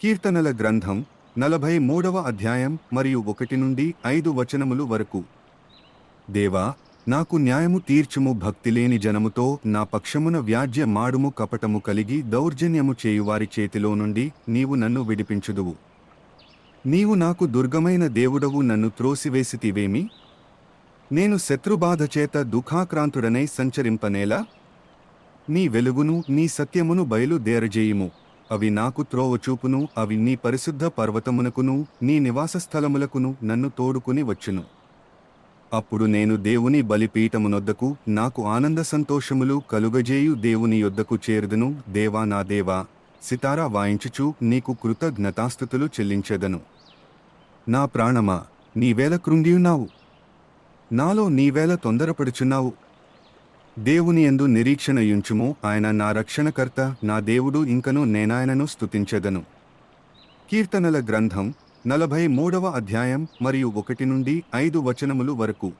కీర్తనల గ్రంథం నలభై మూడవ అధ్యాయం మరియు ఒకటి నుండి ఐదు వచనములు వరకు. దేవా నాకు న్యాయము తీర్చుము భక్తిలేని జనముతో నా పక్షమున వ్యాజ్య మాడుము కపటము కలిగి దౌర్జన్యము చేయువారి చేతిలో నుండి నీవు నన్ను విడిపించుదువు. నీవు నాకు దుర్గమైన దేవుడవు నన్ను త్రోసివేసితివేమి? నేను శత్రుబాధ చేత దుఃఖాక్రాంతుడనై సంచరింపనేలా? నీ వెలుగును నీ సత్యమును బయలుదేరజేయుము. అవి నాకు త్రోవ చూపును అవి నీ పరిశుద్ధ పర్వతమునకును నీ నివాస స్థలములకును నన్ను తోడుకుని వచ్చును. అప్పుడు నేను దేవుని బలిపీఠమునొద్దకు నాకు ఆనంద సంతోషములు కలుగజేయు దేవుని యొద్దకు చేరుదును. దేవా నా దేవా సితారా వాయించుచు నీకు కృతజ్ఞతాస్థుతులు చెల్లించెదను. నా ప్రాణమా నీవేల కృంగియున్నావు? నాలో నీవేల తొందరపడుచున్నావు? దేవుని యందు నిరీక్షణ యుంచుము. ఆయన నా రక్షణకర్త నా దేవుడు ఇంకను నేనాయనను స్థుతించదను కీర్తనల గ్రంథం నలభై మూడవ అధ్యాయం మరియు ఒకటి నుండి ఐదు వచనములు వరకు.